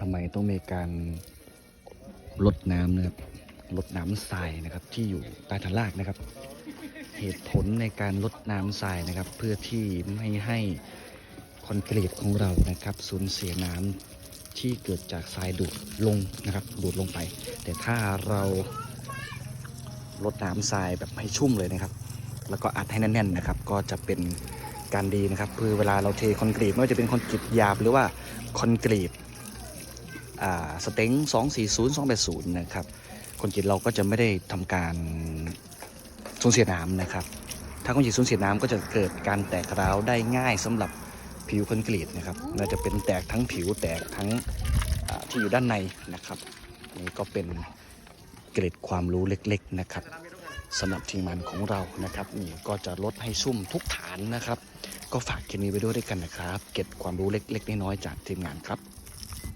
ทำไมต้องมีการลดน้ำนะครับลดน้ำทรายนะครับที่อยู่ใต้ฐานรากนะครับ เหตุผลในการลดน้ำทรายนะครับ เพื่อที่ไม่ให้คอนกรีตของเรานะครับสูญเสียน้ำที่เกิดจากทรายดูดลงนะครับดูดลงไป แต่ถ้าเราลดน้ำทรายแบบให้ชุ่มเลยนะครับ แล้วก็อัดให้แน่นๆนะครับ ก็จะเป็นการดีนะครับคือเวลาเราเทคอนกรีตไม่ว่าจะเป็นคอนกรีตหยาบหรือว่าคอนกรีต สเต็ง240 280 นะครับ คนกรีตเราก็จะไม่ได้ทำการสูญเสียน้ำนะครับ ถ้าคนกรีตสูญเสียน้ำก็จะเกิดการแตกร้าวได้ง่ายสำหรับผิวคอนกรีตนะครับน่าจะเป็นแตกทั้งผิวแตกทั้งที่อยู่ด้านในนะครับนี่ก็เป็นเกร็ดความรู้เล็กๆนะครับสำหรับทีมงานของเรานะครับนี่ก็จะลดให้ซุ่มทุกฐานนะครับ ก็ฝากคลิปนี้ไว้ด้วยด้วยกันนะครับ เก็บความรู้เล็ก ๆ น้อยๆจากทีมงานครับ